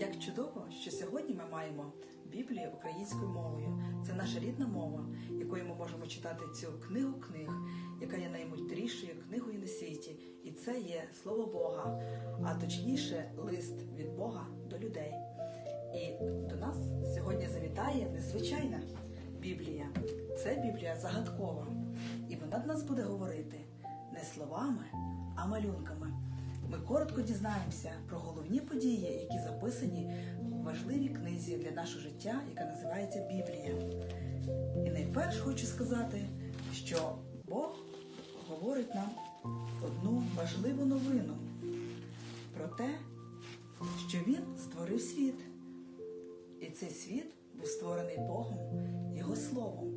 Як чудово, що сьогодні ми маємо Біблію українською мовою. Це наша рідна мова, якою ми можемо читати цю книгу книг, яка є наймудрішою книгою на світі. І це є слово Бога, а точніше, лист від Бога до людей. І до нас сьогодні завітає незвичайна Біблія. Це Біблія загадкова. І вона до нас буде говорити не словами, а малюнками. Ми коротко дізнаємося про головні події, які записані в важливій книзі для нашого життя, яка називається Біблія. І найперше хочу сказати, що Бог говорить нам одну важливу новину про те, що Він створив світ. І цей світ був створений Богом, Його Словом,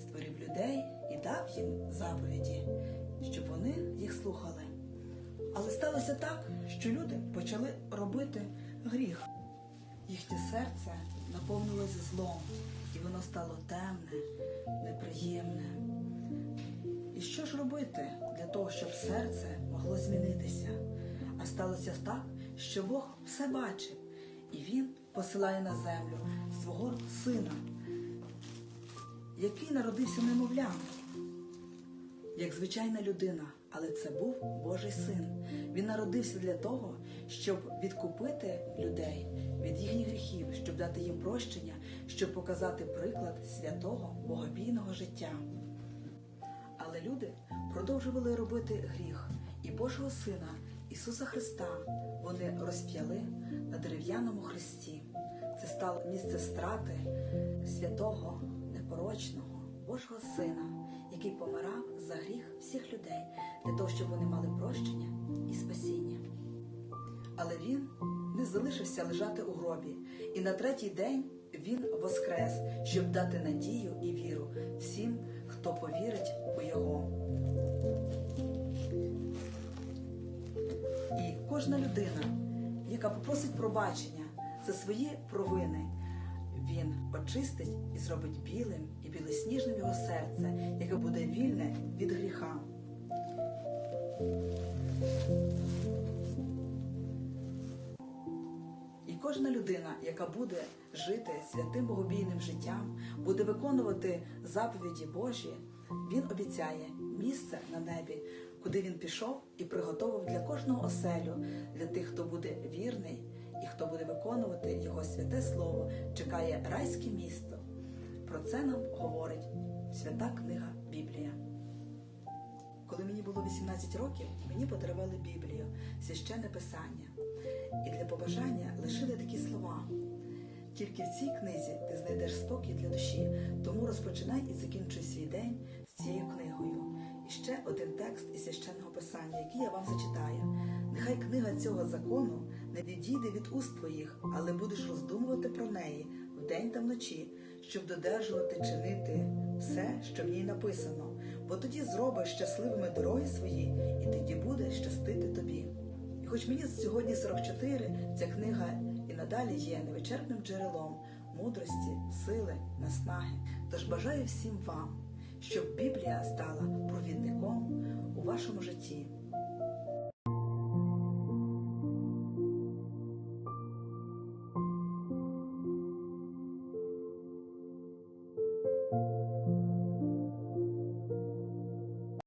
створив людей і дав їм заповіді, щоб вони їх слухали. Але сталося так, що люди почали робити гріх. Їхнє серце наповнилося злом, і воно стало темне, неприємне. І що ж робити для того, щоб серце могло змінитися? А сталося так, що Бог все бачив, і Він посилає на землю свого сина, який народився немовлям, як звичайна людина, але це був Божий син. Він народився для того, щоб відкупити людей від їхніх гріхів, щоб дати їм прощення, щоб показати приклад святого богобійного життя. Але люди продовжували робити гріх, і Божого Сина Ісуса Христа вони розп'яли на дерев'яному хресті. Це стало місце страти святого, непорочного Божого Сина, який помирав за гріх всіх людей, для того, щоб вони мали прощення і спасіння. Але він не залишився лежати у гробі, і на третій день він воскрес, щоб дати надію і віру всім, хто повірить у його. І кожна людина, яка попросить пробачення за свої провини, він очистить і зробить білим і білосніжним його серце, яке буде вільне від гріха. І кожна людина, яка буде жити святим богобійним життям, буде виконувати заповіді Божі, він обіцяє місце на небі, куди він пішов і приготував для кожного оселю, для тих, хто буде вірний і хто буде виконувати його святе слово, чекає райське місто. Про це нам говорить свята книга Біблія. Коли мені було 18 років, мені подарували Біблію, священне писання. І для побажання лишили такі слова. Тільки в цій книзі ти знайдеш спокій для душі, тому розпочинай і закінчуй свій день з цією книгою. І ще один текст із священного писання, який я вам зачитаю. Нехай книга цього закону не відійде від уст твоїх, але будеш роздумувати про неї вдень та вночі, щоб додержувати, чинити все, що в ній написано, бо тоді зробиш щасливими дороги свої, і тоді буде щастити тобі. І хоч мені сьогодні 44, ця книга і надалі є невичерпним джерелом мудрості, сили, наснаги. Тож бажаю всім вам, щоб Біблія стала провідником у вашому житті,